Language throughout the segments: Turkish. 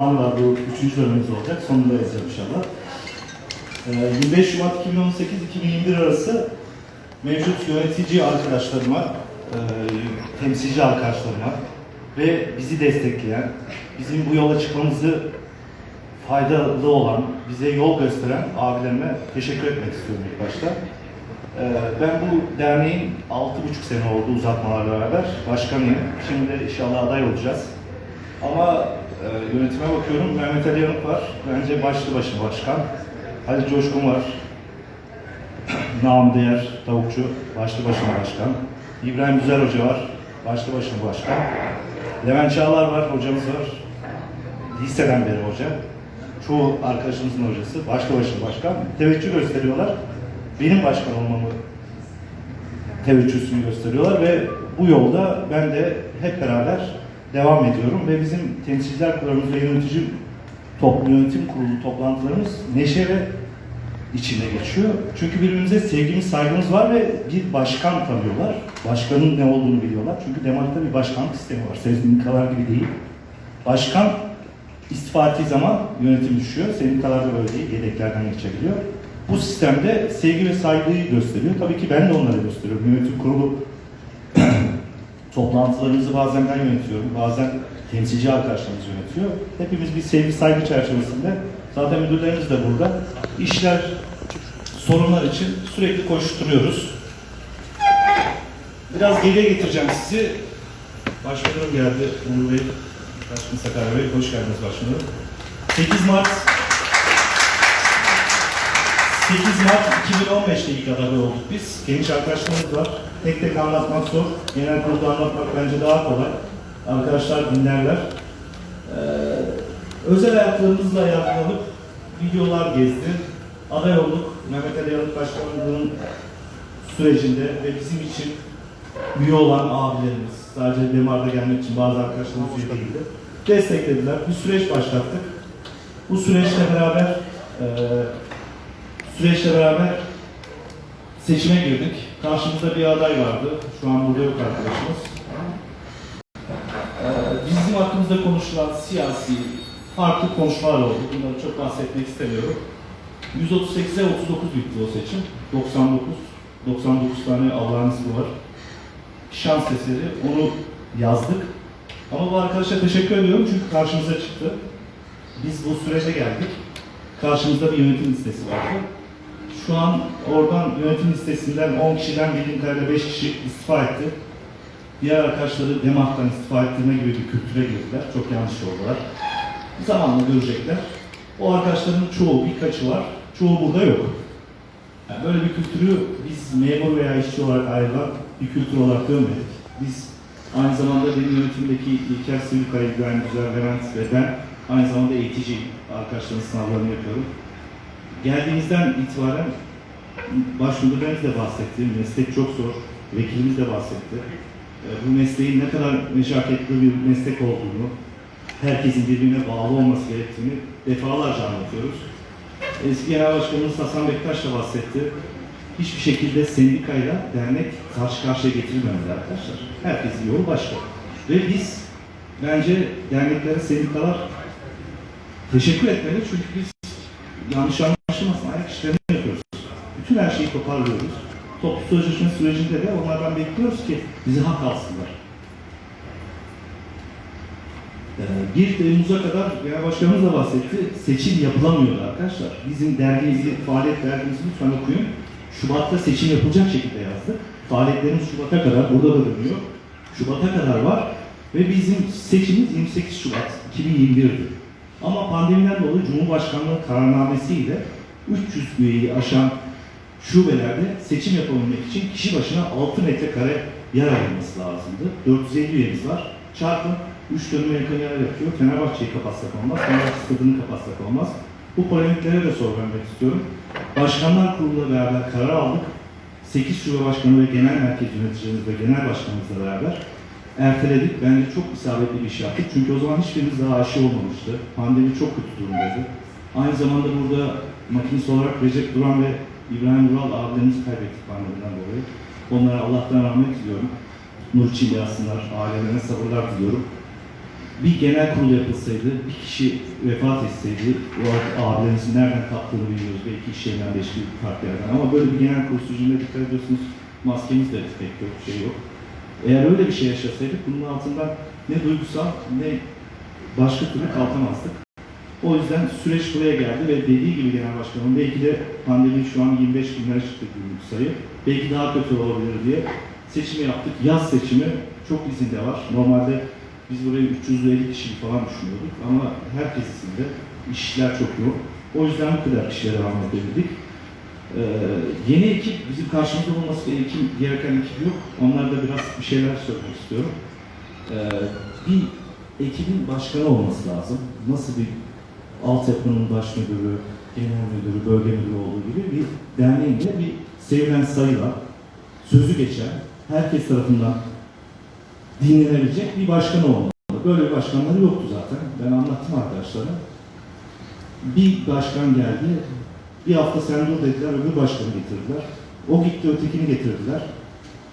var. Bu üçüncü dönemimiz olacak. Sonunda yazacağım inşallah. Ee, 25 Şubat 2018-2021 arası mevcut yönetici arkadaşlarıma, e, temsilci arkadaşlarıma ve bizi destekleyen, bizim bu yola çıkmamızı faydalı olan, bize yol gösteren abilerime teşekkür etmek istiyorum ilk başta. Ee, Ben bu derneğin 6,5 sene oldu uzatmalarla beraber başkanıyım. Şimdi inşallah aday olacağız. Ama e, yönetime bakıyorum. Mehmet Ali Yanık var. Bence başlı başına başkan. Ali Coşkun var. Nam Değer Tavukçu. Başlı başına başkan. İbrahim Güzel Hoca var. Başlı başına başkan. Levent Çağlar var. Hocamız var. Liseden beri hoca. Çoğu arkadaşımızın hocası. Başlı başına başkan. Teveccüh gösteriyorlar. Benim başkan olmamı teveccühünü gösteriyorlar ve bu yolda ben de hep beraber devam ediyorum ve bizim temsilciler kurulumuz ve yönetici toplu yönetim kurulu toplantılarımız neşe ve içinde geçiyor. Çünkü birbirimize sevgimiz, saygımız var ve bir başkan tanıyorlar. Başkanın ne olduğunu biliyorlar. Çünkü Demar'da bir başkanlık sistemi var. Sendikalar gibi değil. Başkan istifa ettiği zaman yönetim düşüyor. Sendikalarda böyle değil. Yedeklerden geçebiliyor. Bu sistemde sevgi ve saygıyı gösteriyor. Tabii ki ben de onları gösteriyorum. Yönetim kurulu toplantılarımızı bazen ben yönetiyorum, bazen temsilci arkadaşlarımız yönetiyor. Hepimiz bir sevgi saygı çerçevesinde, zaten müdürlerimiz de burada, işler, sorunlar için sürekli koşturuyoruz. Biraz geriye getireceğim sizi. Başkanım geldi, Umur Bey, Başkan Sakarya Bey, hoş geldiniz başkanım. 8 Mart 8 Mart 2015'te ilk aday olduk biz. Genç arkadaşlarımız var. Tek tek anlatmak zor. Genel kurulda anlatmak bence daha kolay. Arkadaşlar dinlerler. Ee, özel hayatlarımızla yargılanıp videolar gezdi. Aday olduk. Mehmet Ali Yanık Başkanlığı'nın sürecinde ve bizim için üye olan abilerimiz, sadece Demar'da gelmek için bazı arkadaşlarımız üye değildi. Desteklediler. Bir süreç başlattık. Bu süreçle beraber eee süreçle beraber seçime girdik. Karşımızda bir aday vardı. Şu an burada yok arkadaşımız. Ee, bizim hakkımızda konuşulan siyasi farklı konuşmalar oldu. Bunları çok bahsetmek istemiyorum. 138'e 39 bitti o seçim. 99. 99 tane Allah'ın ismi var. Şans eseri. Onu yazdık. Ama bu arkadaşa teşekkür ediyorum çünkü karşımıza çıktı. Biz bu sürece geldik. Karşımızda bir yönetim listesi vardı. Şu an oradan yönetim listesinden 10 kişiden bildiğim kadarıyla 5 kişi istifa etti. Diğer arkadaşları Demah'tan istifa ettirme gibi bir kültüre girdiler. Çok yanlış oldular. Zamanla görecekler. O arkadaşların çoğu, birkaçı var. Çoğu burada yok. Yani böyle bir kültürü biz memur veya işçi olarak ayrılan bir kültür olarak görmedik. Biz aynı zamanda benim yönetimdeki İlker Sivilkaya, İbrahim Güzel, Levent ve ben aynı zamanda eğitici arkadaşların sınavlarını yapıyorum. Geldiğimizden itibaren başvurduğumuz de bahsetti. Meslek çok zor. Vekilimiz de bahsetti. Ee, Bu mesleğin ne kadar meşakkatli bir meslek olduğunu, herkesin birbirine bağlı olması gerektiğini defalarca anlatıyoruz. Eski Genel Başkanımız Hasan Bektaş da bahsetti. Hiçbir şekilde sendikayla dernek karşı karşıya getirilmemeli arkadaşlar. Herkesin yolu başka. Ve biz bence derneklere, sendikalar teşekkür etmeli çünkü biz yanlış anlaşılmasın ayak işlerini yapıyoruz. Bütün her şeyi toparlıyoruz. Toplu sözleşme sürecinde de onlardan bekliyoruz ki bizi hak alsınlar. Ee, 1 Temmuz'a kadar Genel Başkanımız da bahsetti. Seçim yapılamıyordu arkadaşlar. Bizim dergimizi, faaliyet dergimizi lütfen okuyun. Şubat'ta seçim yapılacak şekilde yazdık. Faaliyetlerimiz Şubat'a kadar, burada da dönüyor. Şubat'a kadar var. Ve bizim seçimimiz 28 Şubat 2021'di. Ama pandemiden dolayı Cumhurbaşkanlığı kararnamesiyle 300 üyeyi aşan şubelerde seçim yapabilmek için kişi başına 6 metrekare yer ayrılması lazımdı. 450 üyemiz var. Çarpın 3 dönüme yakın yer yapıyor. Fenerbahçe'yi kapatsak olmaz, Fenerbahçe stadını kapatsak olmaz. Bu polemiklere de soru vermek istiyorum. Başkanlar Kurulu'yla beraber karar aldık. 8 şube başkanı ve genel merkez yöneticilerimiz ve genel başkanımızla beraber erteledik. Bence çok isabetli bir iş yaptık. Çünkü o zaman hiçbirimiz daha aşı olmamıştı. Pandemi çok kötü durumdaydı. Aynı zamanda burada makinist olarak Recep Duran ve İbrahim Vural abilerimizi kaybettik pandemiden dolayı. Onlara Allah'tan rahmet diliyorum. Nur içinde yatsınlar, ailelerine sabırlar diliyorum. bir genel kurul yapılsaydı, bir kişi vefat etseydi, o abilerimizin nereden kaptığını bilmiyoruz. Belki iş yerinden, belki farklı yerden. Ama böyle bir genel kurul sürecinde dikkat ediyorsunuz, maskemiz de pek yok, şey yok. Eğer öyle bir şey yaşasaydık, bunun altından ne duygusal ne başka türlü kalkamazdık. O yüzden süreç buraya geldi ve dediği gibi genel başkanım belki de pandemi şu an 25 binlere çıktı günlük sayı. Belki daha kötü olabilir diye seçimi yaptık. Yaz seçimi çok izinde var. Normalde biz buraya 350 kişi falan düşünüyorduk ama herkes izinde. İşler çok yoğun. O yüzden bu kadar kişiye devam edebildik. Ee, yeni ekip bizim karşımızda olması gereken, gereken ekip yok. Onlarda biraz bir şeyler söylemek istiyorum. Ee, bir ekibin başkanı olması lazım. Nasıl bir altyapının baş müdürü, genel müdürü, bölge müdürü olduğu gibi bir derneğin de bir sevilen sayıla sözü geçen, herkes tarafından dinlenebilecek bir başkan olmalı. Böyle bir başkanları yoktu zaten. Ben anlattım arkadaşlara. Bir başkan geldi, bir hafta sen dur dediler, öbür başkanı getirdiler. O gitti, ötekini getirdiler.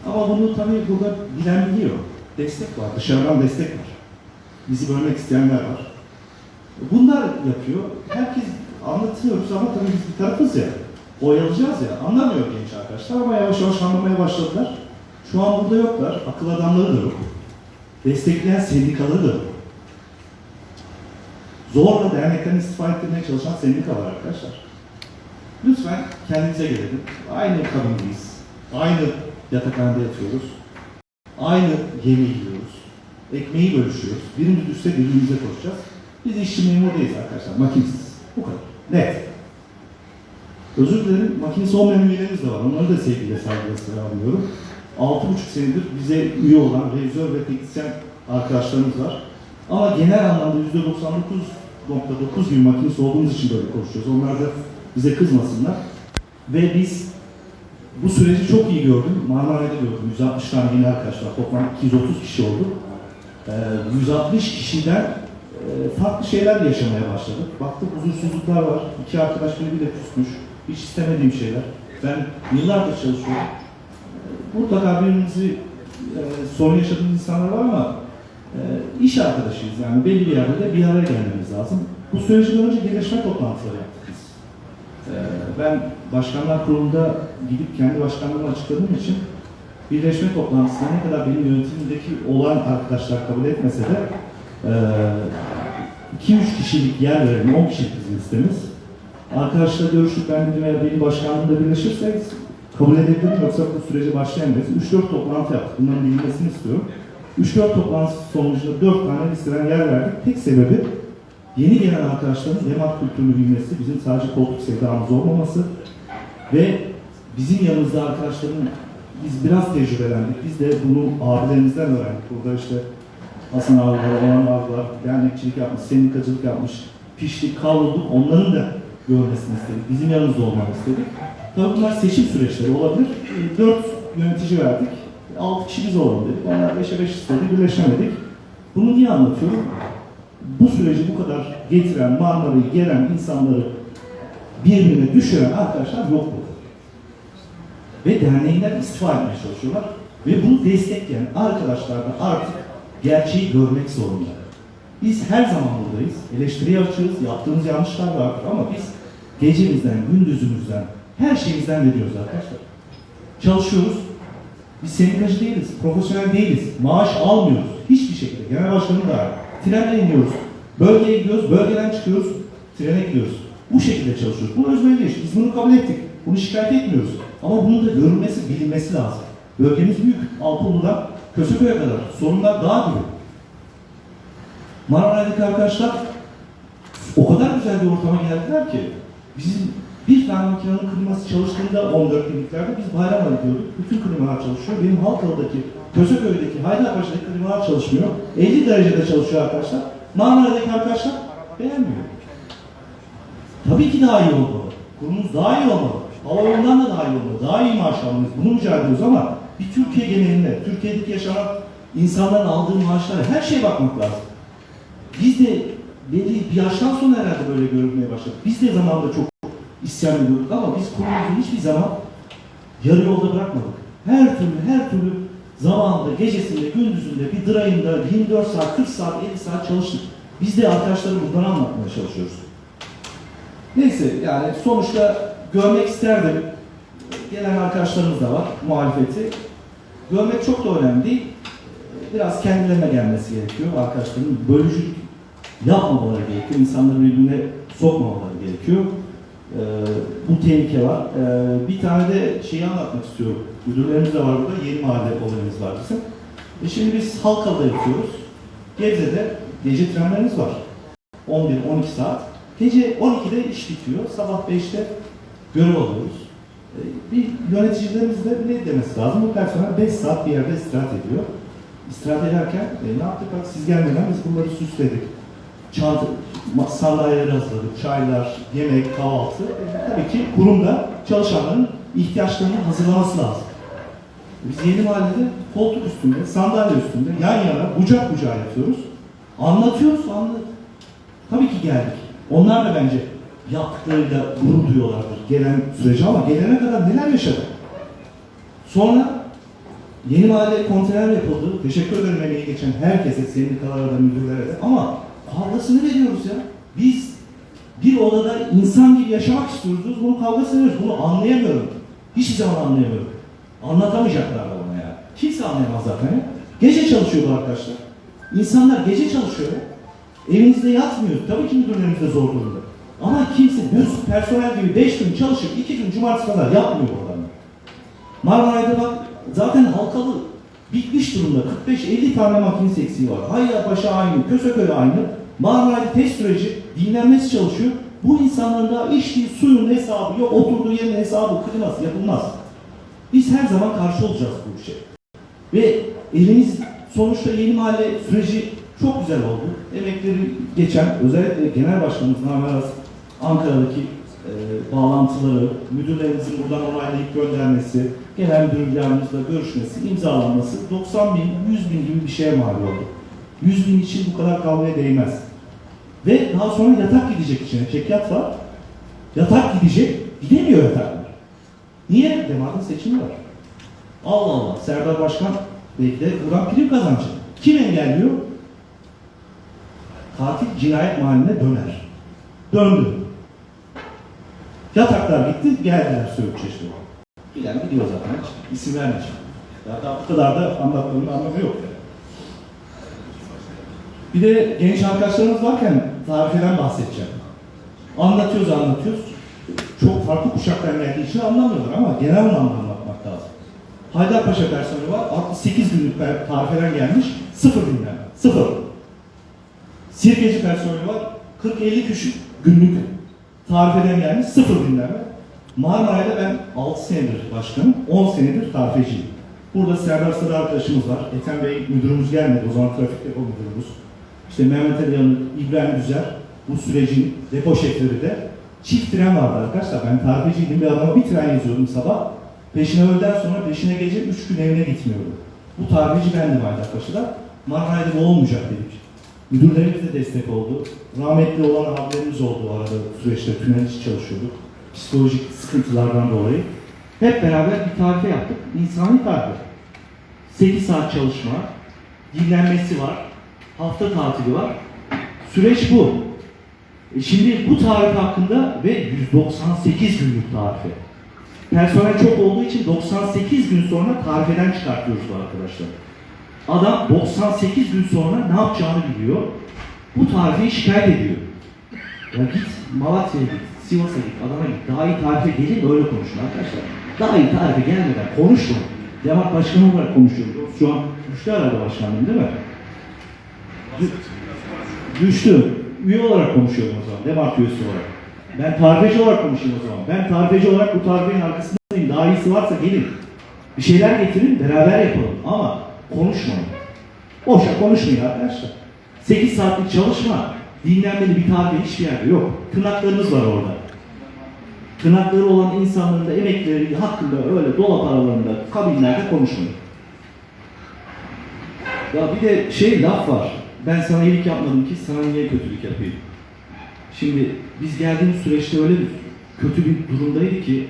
Ama bunu tabii burada bilen biliyor. Destek var, dışarıdan destek var. Bizi bölmek isteyenler var. Bunlar yapıyor. Herkes anlatıyoruz ama tabii biz bir tarafız ya. Oyalayacağız ya. Anlamıyor genç arkadaşlar ama yavaş yavaş anlamaya başladılar. Şu an burada yoklar. Akıl adamları da yok. Destekleyen sendikaları da yok. Zorla dernekten istifa ettirmeye çalışan sendika var arkadaşlar. Lütfen kendinize gelelim. Aynı kabindeyiz. Aynı yatakhanede yatıyoruz. Aynı yemeği yiyoruz. Ekmeği bölüşüyoruz. Birimiz düşse birbirimize koşacağız. Biz işçi memurdayız arkadaşlar. Makinesiz. Bu kadar. Net. Özür dilerim. Makinesi olmayan üyelerimiz de var. Onları da sevgiyle saygıyla selamlıyorum. 6,5 senedir bize üye olan revizör ve teknisyen arkadaşlarımız var. Ama genel anlamda %99.9 gibi makinesi olduğumuz için böyle konuşuyoruz. Onlar da bize kızmasınlar. Ve biz bu süreci çok iyi gördüm. Marmara'da gördüm. 160 tane yeni arkadaşlar. Toplam 230 kişi olduk. Ee, 160 kişiden farklı şeyler yaşamaya başladık. Baktık huzursuzluklar var. İki arkadaş birbiriyle küsmüş. Hiç istemediğim şeyler. Ben yıllardır çalışıyorum. Ee, Mutlaka birbirimizi e, sorun yaşadığımız insanlar var ama e, iş arkadaşıyız. Yani belli bir yerde de bir araya gelmemiz lazım. Bu sürecin önce birleşme toplantıları yaptık biz. Ee, ben başkanlar kurulunda gidip kendi başkanlığımı açıkladığım için birleşme toplantısına ne kadar benim yönetimimdeki olan arkadaşlar kabul etmese de 2-3 kişilik yer verelim, 10 kişilik bizim listemiz. Arkadaşlar görüşüp ben dedim eğer benim başkanlığımda birleşirsek kabul edebilirim yoksa bu sürece başlayamayız. 3-4 toplantı yaptık. Bunların bilinmesini istiyorum. 3-4 toplantı sonucunda 4 tane listeden yer verdik. Tek sebebi yeni gelen arkadaşların yemak kültürünü bilmesi, bizim sadece koltuk sevdamız olmaması ve bizim yanımızda arkadaşların biz biraz tecrübelendik. Biz de bunu abilerimizden öğrendik. Burada işte Hasan abi Orhan abi var, dernekçilik yapmış, sendikacılık yapmış, piştik, kavrulduk. Onların da görmesini istedik. Bizim yanımızda olmanı istedik. Tabii bunlar seçim süreçleri olabilir. E, Dört yönetici verdik. Altı kişi biz olalım dedik. Onlar beşe beş istedi, birleşemedik. Bunu niye anlatıyorum? Bu süreci bu kadar getiren, Marmara'yı gelen insanları birbirine düşüren arkadaşlar yok burada. Ve derneğinden istifa etmeye çalışıyorlar. Ve bunu destekleyen arkadaşlar da artık gerçeği görmek zorunda. Biz her zaman buradayız. Eleştiri açığız, yaptığımız yanlışlar vardır ama biz gecemizden, gündüzümüzden, her şeyimizden veriyoruz arkadaşlar. Çalışıyoruz. Biz sendikacı değiliz, profesyonel değiliz. Maaş almıyoruz. Hiçbir şekilde. Genel başkanı da trenle iniyoruz. Bölgeye gidiyoruz, bölgeden çıkıyoruz, trene gidiyoruz. Bu şekilde çalışıyoruz. Bu özverili iş. Biz bunu kabul ettik. Bunu şikayet etmiyoruz. Ama bunun da görülmesi, bilinmesi lazım. Bölgemiz büyük. Alpolu'dan Köseköy'e kadar. Sorunlar daha büyük. Marmara'daki arkadaşlar o kadar güzel bir ortama geldiler ki bizim bir tane makinenin kliması çalıştığında 14 günlüklerde biz bayram ediyorduk. Bütün klimalar çalışıyor. Benim Halkalı'daki, Köseköy'deki, Haydarpaşa'daki klimalar çalışmıyor. 50 derecede çalışıyor arkadaşlar. Marmara'daki arkadaşlar beğenmiyor. Tabii ki daha iyi olmalı. Kurumumuz daha iyi olmalı. Hava yolundan da daha iyi olmalı. Daha iyi maaş almalıyız. Bunu mücadele ediyoruz ama bir Türkiye genelinde, Türkiye'deki yaşanan insanların aldığı maaşlara her şeye bakmak lazım. Biz de belli bir yaştan sonra herhalde böyle görülmeye başladık. Biz de zamanında çok isyan ediyorduk ama biz kurumumuzu hiçbir zaman yarı yolda bırakmadık. Her türlü her türlü zamanında, gecesinde, gündüzünde, bir dırayında 24 saat, 40 saat, 50 saat çalıştık. Biz de arkadaşlara bunları anlatmaya çalışıyoruz. Neyse yani sonuçta görmek isterdim. Gelen arkadaşlarımız da var muhalefeti. Görmek çok da önemli değil. Biraz kendilerine gelmesi gerekiyor. Arkadaşların bölücülük yapmamaları gerekiyor. İnsanları birbirine sokmamaları gerekiyor. Ee, bu tehlike var. Ee, bir tane de şeyi anlatmak istiyorum. Müdürlerimiz de var burada. Yeni mahalle olayımız var bizim. E şimdi biz Halkalı'da yapıyoruz. Gebze'de gece trenlerimiz var. 11-12 saat. Gece 12'de iş bitiyor. Sabah 5'te görev alıyoruz. Ee, Bir yöneticilerimiz de ne demesi lazım? Bu personel 5 saat bir yerde istirahat ediyor. İstirahat ederken e, ne yaptık? Bak siz gelmeden biz bunları süsledik. Çanta, sandalyeleri hazırladık. Çaylar, yemek, kahvaltı. E, tabii ki kurumda çalışanların ihtiyaçlarını hazırlaması lazım. Biz yeni mahallede koltuk üstünde, sandalye üstünde, yan yana, bucak bucağa yatıyoruz. Anlatıyoruz, anlat. Tabii ki geldik. Onlar da bence yaptıklarıyla gurur duyuyorlardır gelen sürece ama gelene kadar neler yaşadık? Sonra yeni mahalle konteyner yapıldı. Teşekkür ederim emeği geçen herkese, sendikalara da, müdürlere de. Ama kavgasını veriyoruz ya. Biz bir odada insan gibi yaşamak istiyoruz. Biz bunun kavgasını veriyoruz. Bunu anlayamıyorum. Hiçbir zaman anlayamıyorum. Anlatamayacaklar bana ya. Kimse anlayamaz zaten ya. Gece çalışıyor bu arkadaşlar. İnsanlar gece çalışıyor. Evinizde yatmıyor. Tabii ki müdürlerimiz de zor durumda. Ama kimse düz personel gibi 5 gün çalışıp 2 gün cumartesi kadar yapmıyor bu adamlar. Marmaray'da bak zaten halkalı bitmiş durumda. 45-50 tane makinesi eksiği var. Haydarpaşa aynı, Köseköy aynı. Marmaray'da test süreci dinlenmesi çalışıyor. Bu insanların da içtiği suyun hesabı yok, oturduğu yerin hesabı kırmaz, yapılmaz. Biz her zaman karşı olacağız bu işe. Ve elimiz sonuçta yeni mahalle süreci çok güzel oldu. Emekleri geçen özellikle genel başkanımız Namer Ankara'daki e, bağlantıları, müdürlerimizin buradan onaylayıp göndermesi, genel müdür yardımcımızla görüşmesi, imzalanması 90 bin, 100 bin gibi bir şeye mal oldu. 100 bin için bu kadar kavgaya değmez. Ve daha sonra yatak gidecek içine. Çekyat var. Yatak gidecek. Gidemiyor yataklar. Niye? Demar'ın seçimi var. Allah Allah. Serdar Başkan belki de buradan prim kazanacak. Kim engelliyor? Katil cinayet mahalline döner. Döndü. Yataklar gitti, geldiler Söğüt Çeşme. Bilen biliyor zaten. İsim vermeyeceğim. Daha bu kadar da anlatmanın anlamı yok. Bir de genç arkadaşlarımız varken tarifeden bahsedeceğim. Anlatıyoruz, anlatıyoruz. Çok farklı kuşaktan geldiği için anlamıyorlar ama genel anlamda anlatmak lazım. Haydarpaşa personeli var, 68 günlük tarifeden gelmiş, sıfır dinlenme, sıfır. Sirkeci personeli var, 40-50 küçük günlük tarifeden gelmiş, sıfır dinlenme. Marmaray'da ben 6 senedir başkanım, 10 senedir tarifeciyim. Burada Serdar Sarı arkadaşımız var. Ethem Bey müdürümüz gelmedi, o zaman trafik depo müdürümüz. İşte Mehmet Ali Yanık, İbrahim Güzel, bu sürecin depo şefleri de çift tren vardı arkadaşlar. Ben tarifeciydim, bir adama bir tren yazıyordum sabah. Peşine öğleden sonra peşine gece 3 gün evine gitmiyorum. Bu tarifeci bendim Haydarpaşa'da. Marmaray'da bu olmayacak dedik. Müdürlerimiz de destek oldu. Rahmetli olan abilerimiz oldu o arada süreçte tünel içi çalışıyorduk. Psikolojik sıkıntılardan dolayı. Hep beraber bir tarife yaptık. İnsani tarife. 8 saat çalışma, dinlenmesi var, hafta tatili var. Süreç bu. E Şimdi bu tarih hakkında ve 198 günlük tarife. Personel çok olduğu için 98 gün sonra tarifeden çıkartıyoruz bu arkadaşlar. Adam 98 gün sonra ne yapacağını biliyor. Bu tarifeyi şikayet ediyor. Ya git Malatya'ya git, Sivas'a git, Adana'ya git. Daha iyi tarife gelin öyle konuşun arkadaşlar. Daha iyi tarife gelmeden konuşma. Demat başkanı olarak konuşuyoruz. Şu an düştü herhalde başkanım değil mi? Düştü. Üye olarak konuşuyorum o zaman. Demat üyesi olarak. Ben tarifeci olarak konuşayım o zaman. Ben tarifeci olarak bu tarifenin arkasındayım. Daha iyisi varsa gelin. Bir şeyler getirin, beraber yapalım. Ama konuşmayın. Boşa konuşmayın arkadaşlar. 8 saatlik çalışma, dinlenmeli bir tarife hiçbir yerde yok. Tırnaklarınız var orada. Tırnakları olan insanların da emekleri hakkında öyle dolap aralarında, kabinlerde konuşmayın. Ya bir de şey laf var. Ben sana iyilik yapmadım ki sana niye kötülük yapayım? Şimdi biz geldiğimiz süreçte öyle bir kötü bir durumdaydı ki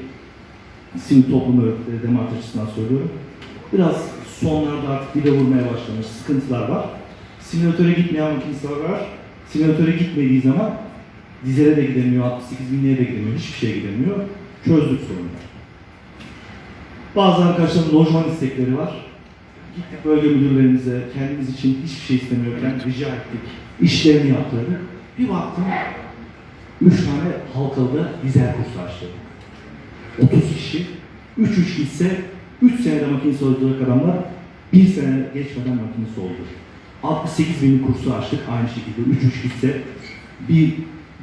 sivil toplum örgütleri açısından söylüyorum. Biraz sonlarda artık dibe vurmaya başlamış sıkıntılar var. Simülatöre gitmeyen makinistler var. Simülatöre gitmediği zaman dizere de gidemiyor, 68 binliğe de gidemiyor, hiçbir şeye gidemiyor. Çözdük sorunları. Bazı arkadaşların lojman istekleri var. Gittik bölge müdürlerimize kendimiz için hiçbir şey istemiyorken rica ettik. İşlerini yaptırdık. Bir baktım üç tane halkalıda dizel kursu açtı. 30 kişi. 3 3 gitse 3 senede makinesi olacak adamlar bir sene geçmeden makinesi oldu. 68 bin kursu açtık aynı şekilde 3 3 gitse bir,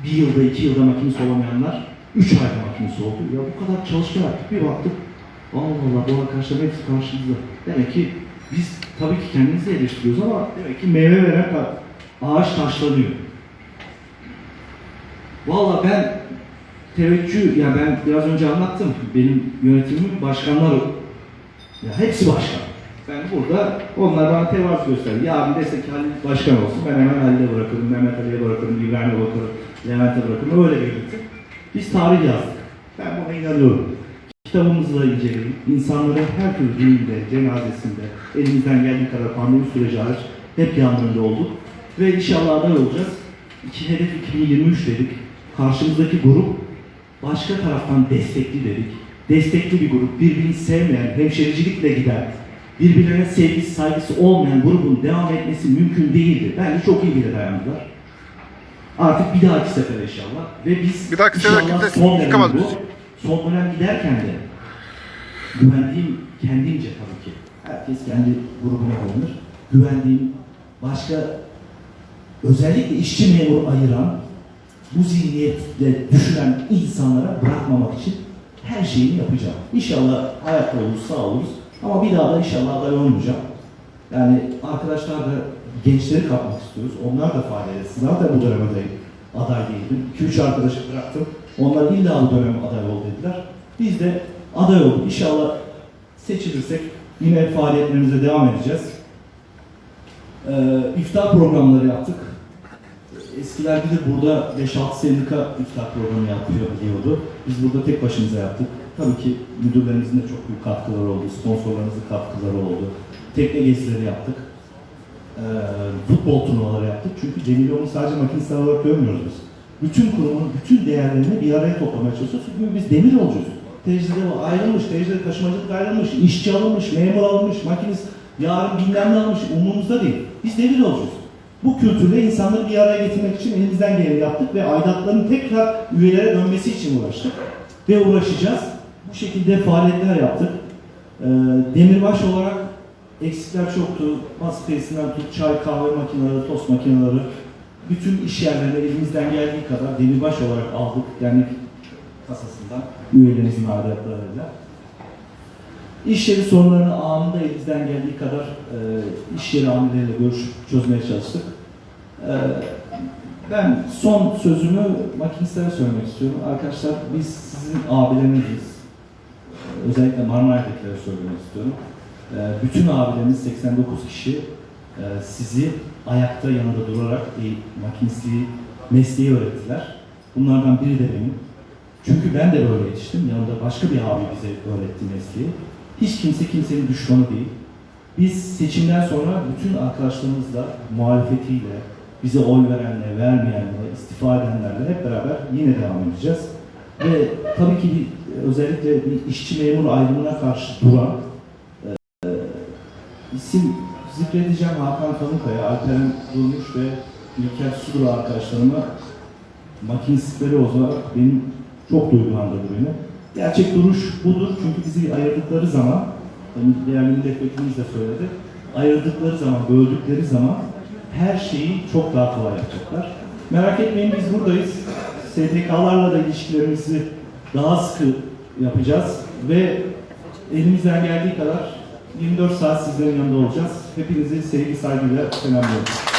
bir yılda iki yılda makinesi olamayanlar 3 ayda makinesi oldu. Ya bu kadar çalışma yaptık bir baktık Allah Allah bu arkadaşlar hepsi karşımızda. Demek ki biz tabii ki kendimizi eleştiriyoruz ama demek ki meyve veren ağaç taşlanıyor. Valla ben teveccüh, yani ben biraz önce anlattım. Benim yönetimimin başkanları, ya hepsi başkan. Ben burada, onlar bana tevazu gösterdi. Ya bir desek ki Halil başkan olsun, ben hemen Halil'e bırakırım, Mehmet Ali'ye bırakırım, İbrahim'e bırakırım, Levent'e bırakırım. Öyle belirttim. Biz tarih yazdık. Ben buna inanıyorum. Kitabımızı da inceleyin. İnsanların her türlü düğünde, cenazesinde, elimizden geldiği kadar pandemi süreci hariç hep yanlarında olduk. Ve inşallah aday olacağız. İki hedef 2023 dedik. Karşımızdaki grup başka taraftan destekli dedik. Destekli bir grup, birbirini sevmeyen, hemşericilikle giden, birbirlerine sevgisi, saygısı olmayan grubun devam etmesi mümkün değildi. Bence çok iyi bir dayandılar. Artık bir dahaki sefere inşallah. Ve biz Bir dahaki sefer inşallah son dönem bu. Son dönem giderken de güvendiğim kendimce tabii ki. Herkes kendi grubuna alınır. Güvendiğim başka özellikle işçi memur ayıran bu zihniyetle düşünen insanlara bırakmamak için her şeyini yapacağım. İnşallah hayatta oluruz, sağ oluruz. Ama bir daha da inşallah aday olmayacağım. Yani arkadaşlar da gençleri kapmak istiyoruz. Onlar da faaliyet etsin. Zaten bu dönem aday, aday değildim. 2-3 arkadaşı bıraktım. Onlar illa bu dönem aday ol dediler. Biz de aday olduk. İnşallah seçilirsek yine faaliyetlerimize devam edeceğiz. Ee, iftar programları yaptık. Eskiler bilir burada 5-6 sendika iftar programı yapıyor diyordu. Biz burada tek başımıza yaptık. Tabii ki müdürlerimizin de çok büyük katkıları oldu, sponsorlarımızın katkıları oldu. Tekne gezileri yaptık. Ee, futbol turnuvaları yaptık. Çünkü Cemiloğlu'nu sadece makinesel olarak görmüyoruz biz. Bütün kurumun bütün değerlerini bir araya toplamaya çalışıyoruz. Çünkü biz demir olacağız. Tecrüde ayrılmış, tecrüde taşımacılık ayrılmış, işçi alınmış, memur alınmış, makinist yarın bilmem ne almış umurumuzda değil. Biz demir olacağız. Bu kültürle insanları bir araya getirmek için elimizden geleni yaptık ve aidatların tekrar üyelere dönmesi için uğraştık. Ve uğraşacağız. Bu şekilde faaliyetler yaptık. Ee, demirbaş olarak eksikler çoktu. Tesisinden tut, çay, kahve makineleri, tost makineleri, bütün iş yerlerine elimizden geldiği kadar demirbaş olarak aldık. Dernek kasasından üyelerimizin aidatlarıyla. İş yeri sorunlarını anında elimizden geldiği kadar e, iş yeri amirleriyle görüşüp çözmeye çalıştık. E, ben son sözümü makinistlere söylemek istiyorum. Arkadaşlar biz sizin abileriniziz. E, özellikle Marmaray'dakilere söylemek istiyorum. E, bütün abileriniz 89 kişi e, sizi ayakta yanında durarak e, makinistliği, mesleği öğrettiler. Bunlardan biri de benim. Çünkü ben de böyle yetiştim. Yanında başka bir abi bize öğretti mesleği. Hiç kimse kimsenin düşmanı değil. Biz seçimden sonra bütün arkadaşlarımızla, muhalefetiyle, bize oy verenle, vermeyenle, istifa edenlerle hep beraber yine devam edeceğiz. Ve tabii ki bir, özellikle bir işçi memur ayrımına karşı duran e, isim zikredeceğim Hakan Kamunkaya, Alperen Durmuş ve İlker Sudra arkadaşlarıma makinistleri olarak benim çok duygulandırdı beni. Gerçek duruş budur çünkü bizi ayırdıkları zaman, hani değerli milletvekilimiz de söyledi, ayırdıkları zaman, böldükleri zaman her şeyi çok daha kolay yapacaklar. Merak etmeyin biz buradayız. STK'larla da ilişkilerimizi daha sıkı yapacağız ve elimizden geldiği kadar 24 saat sizlerin yanında olacağız. Hepinizi sevgi saygıyla selamlıyorum.